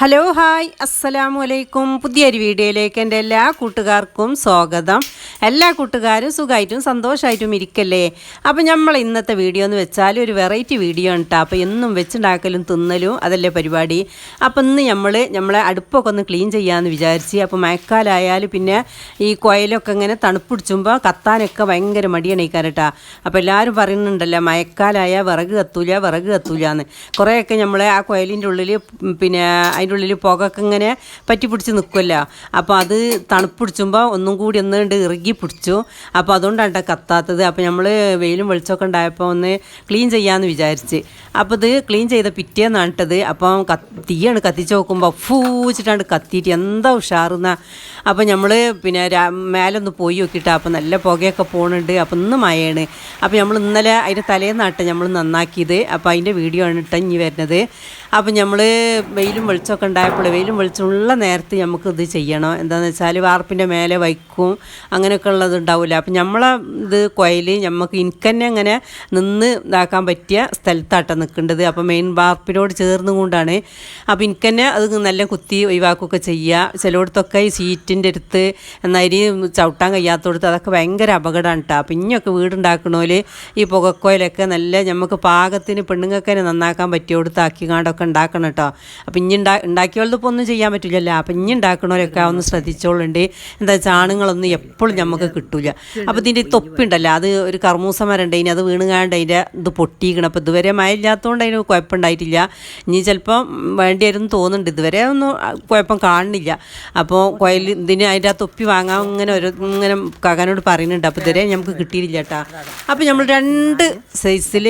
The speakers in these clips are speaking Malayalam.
ഹലോ ഹായ് അസ്സലാമു അലൈക്കും പുതിയൊരു വീഡിയോയിലേക്ക് എന്റെ എല്ലാ കൂട്ടുകാർക്കും സ്വാഗതം. എല്ലാ കൂട്ടുകാരും സുഖമായിട്ടും സന്തോഷമായിട്ടും ഇരിക്കല്ലേ? അപ്പോൾ നമ്മൾ ഇന്നത്തെ വീഡിയോ എന്ന് വെച്ചാൽ ഒരു വെറൈറ്റി വീഡിയോ ഉണ്ട് അപ്പോൾ എന്നും വെച്ചുണ്ടാക്കലും തിന്നലും അതല്ലേ പരിപാടി? അപ്പോൾ ഇന്ന് നമ്മൾ നമ്മളെ അടുപ്പൊക്കെ ഒന്ന് ക്ലീൻ ചെയ്യാമെന്ന് വിചാരിച്ച് അപ്പോൾ മഴക്കാലമായാൽ പിന്നെ ഈ കോയിലൊക്കെ ഇങ്ങനെ തണുപ്പിടിച്ചുമ്പോൾ കത്താനൊക്കെ ഭയങ്കര മടിയാണ് ഈ അപ്പോൾ എല്ലാവരും പറയുന്നുണ്ടല്ലോ മഴക്കാലമായ വിറക് കത്തൂല വിറക് കത്തൂല എന്ന് കുറേയൊക്കെ നമ്മളെ ആ കോയിലിന്റെ ഉള്ളിൽ പിന്നെ അതിന്റെ ഉള്ളിൽ പുകയൊക്കെ ഇങ്ങനെ പറ്റി പിടിച്ച് നിൽക്കുമല്ലോ അപ്പോൾ അത് തണുപ്പിടിച്ചുമ്പോൾ ഒന്നും കൂടി ഒന്ന് കണ്ട് ഇറുകി പിടിച്ചു. അപ്പോൾ അതുകൊണ്ടാണ് കേട്ടോ കത്താത്തത്. അപ്പോൾ നമ്മൾ വെയിലും വെളിച്ചമൊക്കെ ഉണ്ടായപ്പോൾ ഒന്ന് ക്ലീൻ ചെയ്യാമെന്ന് വിചാരിച്ച്. അപ്പോൾ ഇത് ക്ലീൻ ചെയ്ത പിറ്റേന്നാണ് ഇട്ടത് അപ്പം തീയാണ് കത്തിച്ച് നോക്കുമ്പോൾ ഫൂച്ചിട്ടാണ്ട് കത്തിയിട്ട് എന്താ ഉഷാറുന്ന. അപ്പോൾ നമ്മൾ പിന്നെ മേലൊന്ന് പോയി നോക്കിയിട്ട് അപ്പോൾ നല്ല പുകയൊക്കെ പോകുന്നുണ്ട് അപ്പോൾ ഇന്ന് മഴയാണ്. അപ്പോൾ നമ്മൾ ഇന്നലെ അതിന്റെ തലേന്നാട്ടെ നമ്മൾ നന്നാക്കിയത്. അപ്പോൾ അതിന്റെ വീഡിയോ ആണ് ഇട്ട ഇനി വരുന്നത് അപ്പോൾ നമ്മൾ വെയിലും വെളിച്ചമൊക്കെ ഉണ്ടായപ്പോൾ വെയിലും വെളിച്ചമുള്ള നേരത്ത് നമുക്ക് ഇത് ചെയ്യണം. എന്താണെന്ന് വെച്ചാൽ വാർപ്പിന്റെ മേലെ വയ്ക്കും. അങ്ങനെയൊക്കെ ഉള്ളത് ഉണ്ടാവില്ല അപ്പം നമ്മളെ ഇത് കൊയൽ നമുക്ക് എനിക്ക് തന്നെ അങ്ങനെ നിന്ന് ഇതാക്കാൻ പറ്റിയ സ്ഥലത്താട്ടോ നിൽക്കേണ്ടത് അപ്പം മെയിൻ വാർപ്പിനോട് ചേർന്നും കൊണ്ടാണ്. അപ്പം എനിക്ക് തന്നെ അത് നല്ല കുത്തി ഒഴിവാക്കുകയൊക്കെ ചെയ്യുക ചിലയിടത്തൊക്കെ ഈ സീറ്റിന്റെ അടുത്ത് നരി ചവിട്ടാൻ കഴിയാത്തടത്ത് അതൊക്കെ ഭയങ്കര അപകടമാണ് കേട്ടോ അപ്പം ഇനിയൊക്കെ വീടുണ്ടാക്കണോൽ ഈ പുകക്കോയിലൊക്കെ നല്ല നമുക്ക് പാകത്തിന് പെണ്ണുങ്ങൾക്ക് തന്നെ നന്നാക്കാൻ പറ്റിയോടത്ത് കാണ്ടൊക്കെ ഉണ്ടാക്കണം കേട്ടോ അപ്പം ഇനി ഉണ്ടാ ഉണ്ടാക്കിയവളിപ്പോൾ ഒന്നും ചെയ്യാൻ പറ്റില്ലല്ലോ അപ്പം ഇനി ഉണ്ടാക്കണോലൊക്കെ ഒന്ന് ശ്രദ്ധിച്ചോളുണ്ട്. എന്താ വെച്ചാൽ എപ്പോഴും നമുക്ക് കിട്ടൂല. അപ്പോൾ ഇതിന്റെ തൊപ്പുണ്ടല്ലോ അത് ഒരു കർമൂസ മരം ഉണ്ട് ഇനി അത് വീണുകാണ്ട് അതിന്റെ ഇത് പൊട്ടിക്കണം അപ്പോൾ ഇതുവരെ മഴ ഇല്ലാത്തതുകൊണ്ട് അതിന് കുഴപ്പമുണ്ടായിട്ടില്ല. ഇനി ചിലപ്പം വേണ്ടിയായിരുന്നു തോന്നുന്നുണ്ട്. ഇതുവരെ ഒന്നും കുഴപ്പം കാണുന്നില്ല. അപ്പോൾ കോയിൽ ഇതിന് അതിന്റെ ആ തൊപ്പി വാങ്ങാൻ ഇങ്ങനെ ഒരു ഇങ്ങനെ കാക്കാനോട് പറയുന്നുണ്ട്. അപ്പോൾ ഇതുവരെ നമുക്ക് കിട്ടിയില്ല കേട്ടാ. അപ്പോൾ നമ്മൾ രണ്ട് സൈസിൽ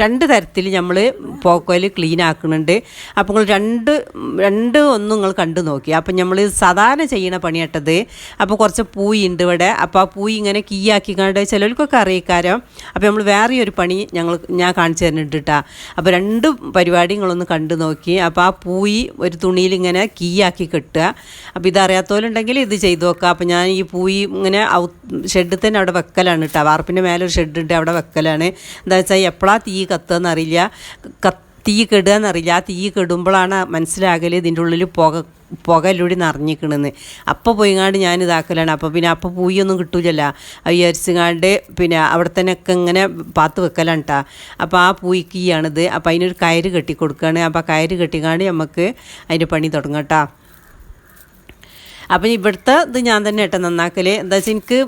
രണ്ട് തരത്തിൽ നമ്മൾ പോക്കോയിൽ ക്ലീൻ ആക്കുന്നുണ്ട്. അപ്പോൾ നിങ്ങൾ രണ്ട് രണ്ട് ഒന്നും നിങ്ങൾ കണ്ടു നോക്കി. അപ്പം നമ്മൾ സാധാരണ ചെയ്യണ പണിയട്ടത് അപ്പോൾ കുറച്ച് പൂയുണ്ട് ഇവിടെ. അപ്പോൾ ആ പൂയി ഇങ്ങനെ കീയാക്കി കണ്ട് ചിലർക്കൊക്കെ അറിയിക്കാരം. അപ്പോൾ നമ്മൾ വേറെ ഒരു പണി ഞങ്ങൾ ഞാൻ കാണിച്ചു തരുന്നുണ്ട് കേട്ടോ അപ്പോൾ രണ്ട് പരിപാടി നിങ്ങളൊന്ന് കണ്ടു നോക്കി. അപ്പോൾ ആ പൂയി ഒരു തുണിയിൽ ഇങ്ങനെ കീയാക്കി കെട്ടുക. അപ്പോൾ ഇതറിയാത്തവരുണ്ടെങ്കിൽ ഇത് ചെയ്തു നോക്കുക. അപ്പോൾ ഞാൻ ഈ പൂയി ഇങ്ങനെ ഷെഡിൽ തന്നെ അവിടെ വെക്കലാണ് കേട്ടോ വാർപ്പിന്റെ മേലെ ഒരു ഷെഡ് ഉണ്ട് അവിടെ വെക്കലാണ്. എന്താ വെച്ചാൽ എപ്പോഴാണ് തീ കത്തുക അറിയില്ല. കത്ത് തീ കെടുക എന്നറിയില്ല ആ തീ കെടുമ്പോഴാണ് മനസ്സിലാകൽ ഇതിന്റെ ഉള്ളിൽ പുക പുകയിലൂടെ നിറഞ്ഞിക്കണെന്ന് അപ്പോൾ പോയിങ്ങാണ്ട് ഞാൻ ഇതാക്കലാണ്. അപ്പോൾ പിന്നെ അപ്പോൾ പൂയൊന്നും കിട്ടൂലല്ലോ. വിചാരിച്ചുങ്ങാണ്ട് പിന്നെ അവിടെ തന്നെ ഒക്കെ ഇങ്ങനെ പാത്ത് വെക്കലാണ് കേട്ടോ അപ്പോൾ ആ പൂയിക്കീയാണിത്. അപ്പോൾ അതിനൊരു കയറ് കെട്ടി കൊടുക്കുകയാണ് അപ്പോൾ കയറ് കെട്ടിക്കാണ്ട് നമുക്ക് അതിന്റെ പണി തുടങ്ങാം കേട്ടോ അപ്പം ഇവിടുത്തെ ഇത് ഞാൻ തന്നെ കേട്ടോ നന്നാക്കൽ എന്താ വെച്ചാൽ എനിക്ക്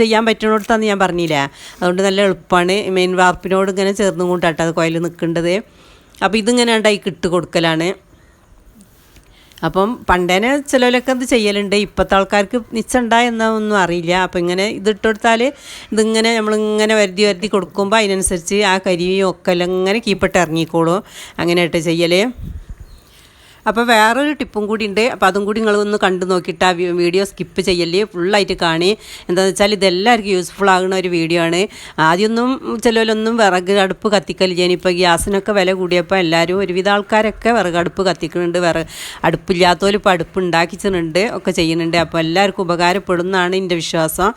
ചെയ്യാൻ പറ്റുന്നിടത്താന്ന് ഞാൻ പറഞ്ഞില്ല? അതുകൊണ്ട് നല്ല എളുപ്പമാണ് മെയിൻ വാർപ്പിനോട് ഇങ്ങനെ ചേർന്നും അത് കോയിൽ നിൽക്കേണ്ടത്. അപ്പോൾ ഇതിങ്ങനെ ഉണ്ടായി ഇട്ട് കൊടുക്കലാണ്. അപ്പം പണ്ടേനെ ചിലവരൊക്കെ ഇത് ചെയ്യലുണ്ട്. ഇപ്പോഴത്തെ ആൾക്കാർക്ക് നിച്ചുണ്ടാ എന്നൊന്നും അറിയില്ല. അപ്പം ഇങ്ങനെ ഇതിട്ട് കൊടുത്താൽ ഇതിങ്ങനെ നമ്മളിങ്ങനെ വരുതി വരുതി കൊടുക്കുമ്പോൾ അതിനനുസരിച്ച് ആ കരിയും ഒക്കെ എല്ലാം ഇങ്ങനെ കീപ്പിട്ട് ഇറങ്ങിക്കോളും. അങ്ങനെയായിട്ട് ചെയ്യൽ അപ്പോൾ വേറൊരു ടിപ്പും കൂടി ഉണ്ട്. അപ്പോൾ അതും കൂടി നിങ്ങൾ ഒന്ന് കണ്ടു നോക്കിയിട്ട് ആ വീഡിയോ സ്കിപ്പ് ചെയ്യല്ലേ. ഫുള്ളായിട്ട് കാണി. എന്താണെന്ന് വെച്ചാൽ ഇതെല്ലാവർക്കും യൂസ്ഫുൾ ആകുന്ന ഒരു വീഡിയോ ആണ്. ആദ്യമൊന്നും ചിലവരൊന്നും വിറക് അടുപ്പ് കത്തിക്കലില്ല ഇപ്പോൾ ഗ്യാസിനൊക്കെ വില കൂടിയപ്പോൾ എല്ലാവരും ഒരുവിധ ആൾക്കാരൊക്കെ വിറകടുപ്പ് കത്തിക്കുന്നുണ്ട്. വിറ അടുപ്പില്ലാത്തവരും ഇപ്പോൾ അടുപ്പ് ഉണ്ടാക്കിച്ചിട്ടുണ്ട് ഒക്കെ ചെയ്യുന്നുണ്ട്. അപ്പോൾ എല്ലാവർക്കും ഉപകാരപ്പെടുന്നതാണ് എന്റെ വിശ്വാസം.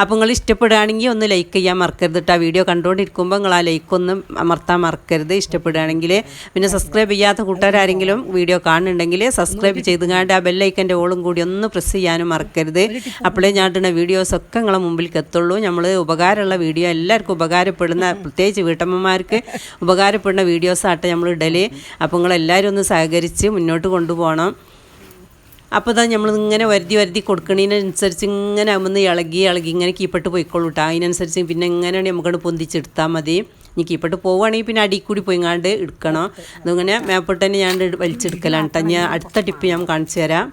അപ്പോൾ നിങ്ങൾ ഇഷ്ടപ്പെടുകയാണെങ്കിൽ ഒന്ന് ലൈക്ക് ചെയ്യാൻ മറക്കരുത് കേട്ടോ ആ വീഡിയോ കണ്ടുകൊണ്ടിരിക്കുമ്പോൾ നിങ്ങൾ ആ ലൈക്ക് ഒന്ന് അമർത്താൻ മറക്കരുത്. ഇഷ്ടപ്പെടുകയാണെങ്കിൽ പിന്നെ സബ്സ്ക്രൈബ് ചെയ്യാത്ത കൂട്ടുകാരെങ്കിലും വീഡിയോ കാണുന്നുണ്ടെങ്കിൽ സബ്സ്ക്രൈബ് ചെയ്തുകൊണ്ട് ആ ബെല്ലൈക്കന്റെ ഓളും കൂടി ഒന്ന് പ്രസ് ചെയ്യാനും മറക്കരുത്. അപ്പോഴേ ഞാൻ ഇടുന്ന വീഡിയോസൊക്കെ നിങ്ങളെ മുമ്പിലേക്ക് എത്തുള്ളൂ നമ്മൾ ഉപകാരമുള്ള വീഡിയോ എല്ലാവർക്കും ഉപകാരപ്പെടുന്ന പ്രത്യേകിച്ച് വീട്ടമ്മമാർക്ക് ഉപകാരപ്പെടുന്ന വീഡിയോസാട്ടെ നമ്മൾ ഇടൽ അപ്പോൾ നിങ്ങളെല്ലാവരും ഒന്ന് സഹകരിച്ച് മുന്നോട്ട് കൊണ്ടുപോകണം. അപ്പോൾ ഇതാ നമ്മൾ ഇങ്ങനെ വരുതി വരുതി കൊടുക്കണതിനനുസരിച്ച് ഇങ്ങനെ അമ്മന്ന് ഇളകി ഇളകി ഇങ്ങനെ കീപ്പിട്ട് പോയിക്കോളൂ കേട്ടോ അതിനനുസരിച്ച് പിന്നെ ഇങ്ങനെയാണ് നമുക്കത് പൊന്തിച്ചെടുത്താൽ മതി. ഇനി കീപ്പിട്ട് പോവുകയാണെങ്കിൽ പിന്നെ അടിയിൽ കൂടി പോയിങ്ങാണ്ട് എടുക്കണം. അതിങ്ങനെ മേപ്പോട്ട് തന്നെ ഞാൻ വലിച്ചെടുക്കലാണ് കേട്ടോ. ഞാൻ അടുത്ത ടിപ്പ് ഞാൻ കാണിച്ചു തരാം.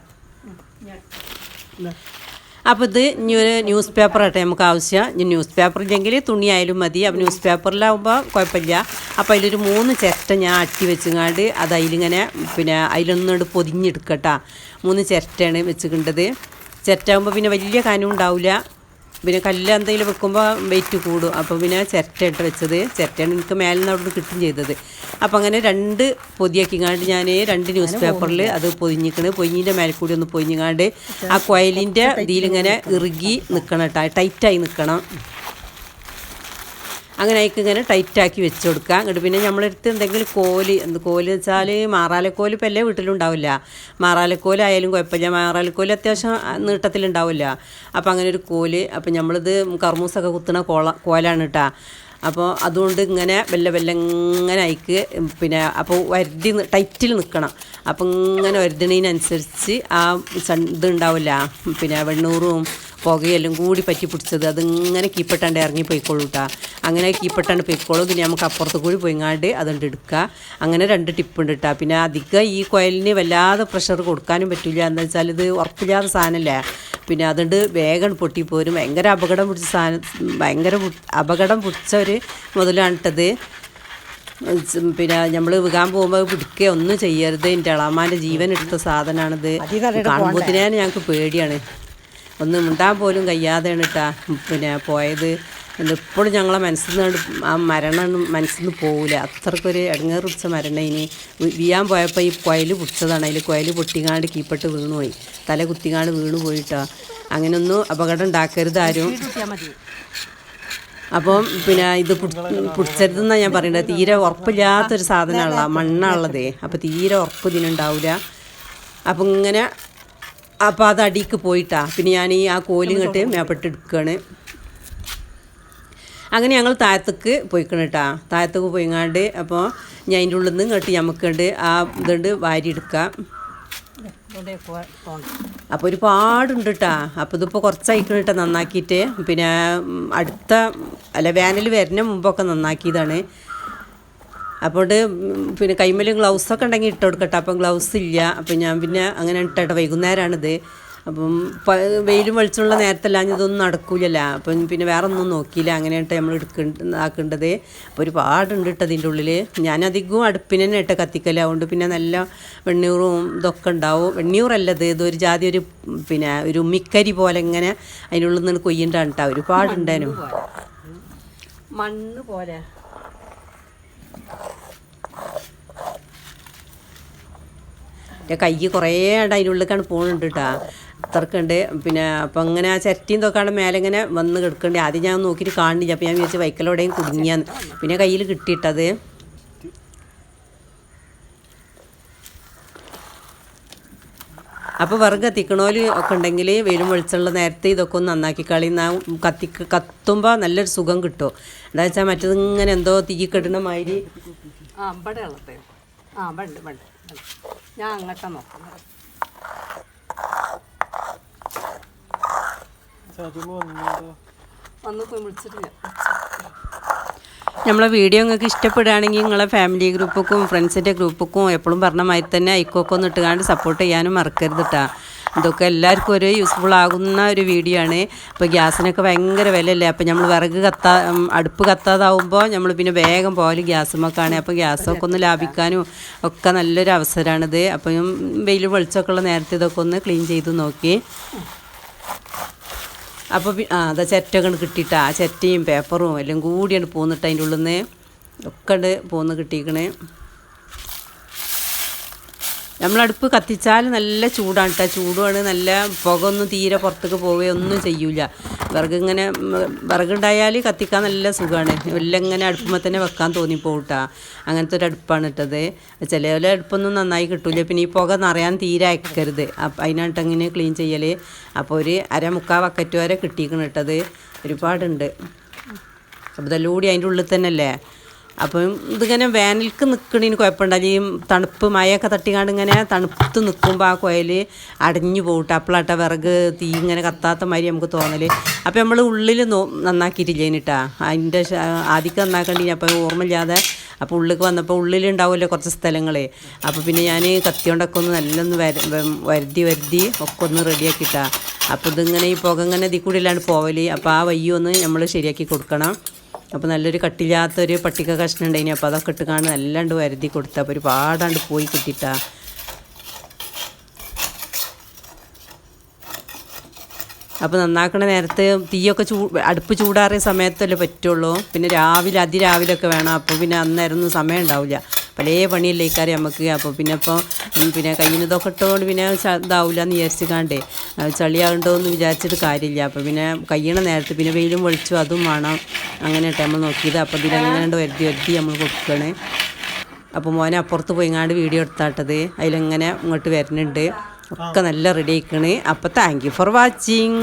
അപ്പോൾ ഇത് ഇനി ഒരു ന്യൂസ് പേപ്പർ ആട്ടെ നമുക്ക് ആവശ്യം. ഇനി ന്യൂസ് പേപ്പർ ഇല്ലെങ്കിൽ തുണി ആയാലും മതി. അപ്പോൾ ന്യൂസ് പേപ്പറിലാവുമ്പോൾ കുഴപ്പമില്ല. അപ്പോൾ അതിലൊരു മൂന്ന് ചിരട്ട ഞാൻ അട്ടി വെച്ചുങ്ങാണ്ട് അത് അതിലിങ്ങനെ പിന്നെ അതിലൊന്നുകൊണ്ട് പൊതിഞ്ഞെടുക്കട്ടാ. മൂന്ന് ചിരട്ടയാണ് വെച്ചിട്ടുണ്ടത് ചിരട്ടാകുമ്പോൾ പിന്നെ വലിയ കനം ഉണ്ടാവില്ല പിന്നെ കല്ല് എന്തെങ്കിലും വെക്കുമ്പോൾ വെയിറ്റ് കൂടും. അപ്പോൾ പിന്നെ ചിരട്ടയിട്ട് വെച്ചത്. ചിരട്ടയാണ് എനിക്ക് മേലിൽ നിന്ന് അവിടെ കിട്ടും ചെയ്തത്. അപ്പോൾ അങ്ങനെ രണ്ട് പൊതിയാക്കിങ്ങാണ്ട് ഞാൻ രണ്ട് ന്യൂസ് പേപ്പറിൽ അത് പൊതിഞ്ഞിക്കണ്. പൊയ്യിന്റെ മേലെ കൂടി ഒന്ന് പൊയ്ഞ്ഞിങ്ങാണ്ട് ആ കൊയലിന്റെ ഇതിലിങ്ങനെ ഇറുകി നിൽക്കണം കേട്ടോ ടൈറ്റായി നിൽക്കണം അങ്ങനെ അതിക്ക് ഇങ്ങനെ ടൈറ്റാക്കി വെച്ച് കൊടുക്കുക. എന്നിട്ട് പിന്നെ നമ്മളെടുത്ത് എന്തെങ്കിലും കോൽ എന്ത് കോൽ വെച്ചാൽ മാറാലക്കോൽ ഇപ്പം എല്ലാ വീട്ടിലുണ്ടാവില്ല മാറാലക്കോലായാലും കുഴപ്പമില്ല. മാറാലക്കോൽ അത്യാവശ്യം നീട്ടത്തിലുണ്ടാവില്ല. അപ്പം അങ്ങനെ ഒരു കോൽ അപ്പം നമ്മളിത് കർമൂസൊക്കെ കുത്തുന്ന കോള കോലാണ് കേട്ടോ. അപ്പോൾ അതുകൊണ്ട് ഇങ്ങനെ വെല്ല വെല്ല ഇങ്ങനെ അയക്ക് പിന്നെ അപ്പോൾ വരുതി ടൈറ്റിൽ നിൽക്കണം അപ്പം ഇങ്ങനെ വരുതണതിനനുസരിച്ച് ആ ഇതുണ്ടാവില്ല പിന്നെ വെണ്ണൂറും പുകയെല്ലാം കൂടി പറ്റി പിടിച്ചത്. അതിങ്ങനെ കീപ്പട്ടാണ്ട് ഇറങ്ങി പോയിക്കോളൂട്ടാ അങ്ങനെ കീപ്പട്ടാണ്ട് പോയിക്കോളും. പിന്നെ നമുക്ക് അപ്പുറത്ത് കൂടി പോയിങ്ങാണ്ട് അതുകൊണ്ട് എടുക്കുക അങ്ങനെ രണ്ട് ടിപ്പുണ്ട് കേട്ടോ പിന്നെ അധികം ഈ കോയിലിന് വല്ലാതെ പ്രഷർ കൊടുക്കാനും പറ്റില്ല എന്താ വെച്ചാൽ ഇത് ഉറപ്പില്ലാത്ത സാധനമല്ലേ പിന്നെ അതുകൊണ്ട് വേഗം പൊട്ടിപ്പോരും ഭയങ്കര അപകടം പിടിച്ച സാധനം ഭയങ്കര അപകടം പിടിച്ച ഒരു മുതലാണ് ഇട്ടത് പിന്നെ നമ്മൾ വികാൻ പോകുമ്പോൾ പിടിക്കുക ഒന്നും ചെയ്യരുത്. എന്റെ അളാമാന്റെ ജീവൻ എടുത്ത സാധനമാണിത് കാണുമ്പോഴത്തേനെ ഞങ്ങൾക്ക് പേടിയാണ്. ഒന്ന് മിണ്ടാൻ പോലും കഴിയാതെയാണ് കേട്ടാ പിന്നെ പോയത്. എപ്പോഴും ഞങ്ങളെ മനസ്സിൽ നിന്ന് ആ മരണം മനസ്സിൽ നിന്ന് പോകില്ല അത്രക്കൊരു ഇടങ്ങേറ് പിടിച്ച മരണം ഇനി. വീയാൻ പോയപ്പോൾ ഈ കുയൽ പിടിച്ചതാണ് അതിൽ കുയൽ പൊട്ടിങ്ങാണ്ട് കീപ്പെട്ട് വീണുപോയി. തല കുത്തിങ്ങാണ്ട് വീണു പോയിട്ടാ. അങ്ങനെയൊന്നും അപകടം ഉണ്ടാക്കരുത് ആരും. അപ്പം പിന്നെ ഇത് പിടിച്ചരുതെന്നാണ് ഞാൻ പറയുന്നത് തീരെ ഉറപ്പില്ലാത്തൊരു സാധനമുള്ള മണ്ണാണുള്ളതേ അപ്പോൾ തീരെ ഉറപ്പ് ഇതിനുണ്ടാവില്ല അപ്പം ഇങ്ങനെ അപ്പോൾ അത് അടിക്ക് പോയിട്ടാ. പിന്നെ ഞാൻ ഈ ആ കോലിങ്ങോട്ട് മേപ്പെട്ട് എടുക്കുകയാണ് അങ്ങനെ ഞങ്ങൾ താഴത്തേക്ക് പോയിക്കണം കേട്ടാ താഴത്തേക്ക് പോയിങ്ങാണ്ട് അപ്പോൾ ഞാൻ അതിന്റെ ഉള്ളിൽ നിന്ന് ഇങ്ങോട്ട് ഞമ്മക്കുണ്ട് ആ ഇതുണ്ട് വാരി എടുക്കാം അപ്പോൾ ഒരുപാടുണ്ട് കേട്ടാ അപ്പോൾ ഇതിപ്പോൾ കുറച്ചായിക്കണം കേട്ടോ നന്നാക്കിയിട്ട്. പിന്നെ അടുത്ത അല്ല വേനൽ വരുന്ന മുമ്പൊക്കെ നന്നാക്കിയതാണ്. അപ്പോൾ പിന്നെ കൈമേലും ഗ്ലൗസൊക്കെ ഉണ്ടെങ്കിൽ ഇട്ട് കൊടുക്കട്ടെ. അപ്പം ഗ്ലൗസ് ഇല്ല അപ്പം ഞാൻ പിന്നെ അങ്ങനെ ഇട്ടട്ടെ. വൈകുന്നേരമാണിത് അപ്പം വെയിലും വെളിച്ചമുള്ള നേരത്തല്ല ഇതൊന്നും നടക്കൂലല്ല. അപ്പം പിന്നെ വേറെ ഒന്നും നോക്കിയില്ല അങ്ങനെയായിട്ട് നമ്മൾ എടുക്കേണ്ട ആക്കേണ്ടത് അപ്പോൾ ഒരുപാടുണ്ട് ഇട്ട് അതിന്റെ ഉള്ളിൽ ഞാൻ അടുപ്പിന് തന്നെ ഇട്ട് കത്തിക്കല. അതുകൊണ്ട് പിന്നെ നല്ല വെണ്ണീറും ഇതൊക്കെ ഉണ്ടാവും. വെണ്ണീറല്ലത് ഇതൊരു ജാതി ഒരു പിന്നെ ഒരു ഉമ്മിക്കരി പോലെ ഇങ്ങനെ അതിനുള്ളിൽ നിന്ന് കൊയ്യണ്ടാണ് കേട്ടോ മണ്ണ് പോലെ. എന്റെ കൈ കുറേ ഉണ്ട് അതിന്റെ ഉള്ളിലേക്കാണ് പോകുന്നുണ്ട് കേട്ടോ അത്രക്കുണ്ട്. പിന്നെ അപ്പം അങ്ങനെ ആ ചരട്ടിയും തൊക്കാണ്ട് മേലെ ഇങ്ങനെ വന്ന് കിടക്കണ്ടേ. ആദ്യം ഞാൻ നോക്കിയിട്ട് കാണില്ല അപ്പം ഞാൻ വിചാരിച്ചു വൈക്കലോടെയും കുടുങ്ങിയാന്ന്. പിന്നെ കയ്യിൽ കിട്ടിയിട്ടത് അപ്പോൾ വിറക് കത്തിക്കണോൽ ഒക്കെ ഉണ്ടെങ്കിൽ വെയിലും വെളിച്ചമുള്ള നേരത്തെ ഇതൊക്കെ ഒന്ന് നന്നാക്കി കളി. കത്തി കത്തുമ്പോൾ നല്ലൊരു സുഖം കിട്ടും. എന്താ വെച്ചാൽ മറ്റത് ഇങ്ങനെ എന്തോ തീ കെട്ടുന്ന മാതിരി. ആ ഇവിടെ ആ വേണ്ട വേണ്ട ഞാൻ അങ്ങോട്ടാ നോക്കാം. വന്ന് പോയി വിളിച്ചിട്ടില്ല നമ്മളെ വീഡിയോ നിങ്ങൾക്ക് ഇഷ്ടപ്പെടുകയാണെങ്കിൽ നിങ്ങളെ ഫാമിലി ഗ്രൂപ്പുക്കും ഫ്രണ്ട്സിന്റെ ഗ്രൂപ്പുക്കും എപ്പോഴും പറഞ്ഞ മാതിരി തന്നെ ഐക്കൊക്കെ ഒന്ന് ഇട്ടുകാണ്ട് സപ്പോർട്ട് ചെയ്യാനും മറക്കരുത് കേട്ടോ ഇതൊക്കെ എല്ലാവർക്കും ഒരു യൂസ്ഫുൾ ആകുന്ന ഒരു വീഡിയോ ആണ്. ഇപ്പോൾ ഗ്യാസിനൊക്കെ ഭയങ്കര വിലയല്ലേ? അപ്പോൾ നമ്മൾ വിറക് കത്താ അടുപ്പ് കത്താതാവുമ്പോൾ നമ്മൾ പിന്നെ വേഗം പോകൽ ഗ്യാസുമൊക്കെയാണ് അപ്പോൾ ഗ്യാസൊക്കെ ഒന്ന് ലാഭിക്കാനും ഒക്കെ നല്ലൊരു അവസരമാണിത് അപ്പം വെയിൽ വെളിച്ചമൊക്കെ ഉള്ള നേരത്തെ ഇതൊക്കെ ഒന്ന് ക്ലീൻ ചെയ്ത് നോക്കി. അപ്പോൾ ആ അതാ ചെറ്റൊക്കെ കിട്ടിയിട്ടാ ആ ചെറ്റയും പേപ്പറും എല്ലാം കൂടിയാണ് പോന്നിട്ട് അതിന്റെ ഉള്ളിൽ നിന്ന് ഒക്കെ ഉണ്ട് പോന്ന് കിട്ടിയിക്കണേ നമ്മളടുപ്പ് കത്തിച്ചാൽ നല്ല ചൂടാണ് കേട്ടോ ചൂടുമാണ് നല്ല പുക ഒന്നും തീരെ പുറത്തേക്ക് പോവുകയോ ഒന്നും ചെയ്യൂല. വിറക് ഇങ്ങനെ ഉം, വിറകുണ്ടായാൽ കത്തിക്കാൻ നല്ല സുഖമാണ് എല്ലാം ഇങ്ങനെ അടുപ്പുമ്പോൾ തന്നെ വെക്കാൻ തോന്നിപ്പോട്ടാ അങ്ങനത്തെ ഒരു അടുപ്പാണ് ഇട്ടത്. ചില അടുപ്പൊന്നും നന്നായി കിട്ടൂല. പിന്നെ ഈ പുക നിറയാൻ തീരെ അയക്കരുത്. അപ്പം അതിനായിട്ട് അങ്ങനെ ക്ലീൻ ചെയ്യൽ അപ്പോൾ ഒരു അരമുക്കാ വക്കറ്റ് വരെ കിട്ടിയിരിക്കണം ഒരുപാടുണ്ട്. അപ്പോൾ ഇതെല്ലാം കൂടി അതിന്റെ ഉള്ളിൽ തന്നെ അല്ലേ അപ്പം ഇതിങ്ങനെ വേനൽക്ക് നിൽക്കണതിന് കുഴപ്പമുണ്ടാവില്ല ഈ തണുപ്പ് മഴയൊക്കെ തട്ടിക്കാണ്ട് ഇങ്ങനെ തണുത്ത് നിൽക്കുമ്പോൾ ആ കുയൽ അടഞ്ഞു പോകട്ടെ അപ്പോളാട്ട വിറക് തീ ഇങ്ങനെ കത്താത്ത മാതിരി നമുക്ക് തോന്നൽ അപ്പം നമ്മൾ ഉള്ളിൽ നോ നന്നാക്കിയിട്ടില്ലേനിട്ടാ അതിന്റെ ആദ്യം നന്നാക്കണ്ടി അപ്പോൾ ഓർമ്മയില്ലാതെ അപ്പോൾ ഉള്ളിൽ വന്നപ്പോൾ ഉള്ളിലുണ്ടാവുമല്ലോ കുറച്ച് സ്ഥലങ്ങൾ അപ്പോൾ പിന്നെ ഞാൻ കത്തിയോണ്ടൊക്കെ ഒന്ന് നല്ലൊന്ന് വര വരുതി വരുതി ഒക്കെ ഒന്ന് റെഡിയാക്കിയിട്ടാ അപ്പോൾ ഇതിങ്ങനെ ഈ പുക ഇങ്ങനെ ഇതിൽ കൂടി ഇല്ലാണ്ട് അപ്പോൾ ആ വയ്യൊന്ന് നമ്മൾ ശരിയാക്കി കൊടുക്കണം. അപ്പോൾ നല്ലൊരു കട്ടില്ലാത്തൊരു പട്ടിക കഷ്ണം ഉണ്ടായിനി. അപ്പോൾ അതൊക്കെ ഇട്ട് കാണും നല്ലാണ്ട് വരുതി കൊടുത്ത. അപ്പോൾ ഒരുപാടാണ്ട് പോയി കിട്ടിയിട്ടാ അപ്പോൾ നന്നാക്കണ നേരത്ത് തീയൊക്കെ ചൂ അടുപ്പ് ചൂടാറിയ സമയത്തല്ലേ പറ്റുള്ളൂ. പിന്നെ രാവിലെ അതിരാവിലൊക്കെ വേണം. അപ്പോൾ പിന്നെ അന്നേരം ഒന്നും സമയം ഉണ്ടാവില്ല പല പണിയല്ലേ ഇക്കാരെ നമുക്ക്. അപ്പോൾ പിന്നെ ഇപ്പോൾ പിന്നെ കയ്യിൽ ഇതൊക്കെ ഇട്ടുകൊണ്ട് പിന്നെ ഇതാവില്ല എന്ന് വിചാരിച്ചിക്കാണ്ടേ ചളിയാകണ്ടോ എന്ന് വിചാരിച്ചിട്ട് കാര്യമില്ല. അപ്പോൾ പിന്നെ കയ്യണ നേരത്ത് പിന്നെ വെയിലും വെളിച്ചും അതും വേണം. അങ്ങനെയായിട്ട് നമ്മൾ നോക്കിയത്. അപ്പോൾ ഇതിലെങ്ങനെ വരുത്തി വരുത്തി നമ്മൾ കൊടുക്കണേ അപ്പോൾ മോനെ അപ്പുറത്ത് പോയിങ്ങാണ്ട് വീഡിയോ എടുത്താട്ടത്. അതിലെങ്ങനെ ഇങ്ങോട്ട് വരുന്നുണ്ട്. ഒക്കെ നല്ല റെഡി ആയിക്കണ്. അപ്പോൾ താങ്ക് യു ഫോർ വാച്ചിങ്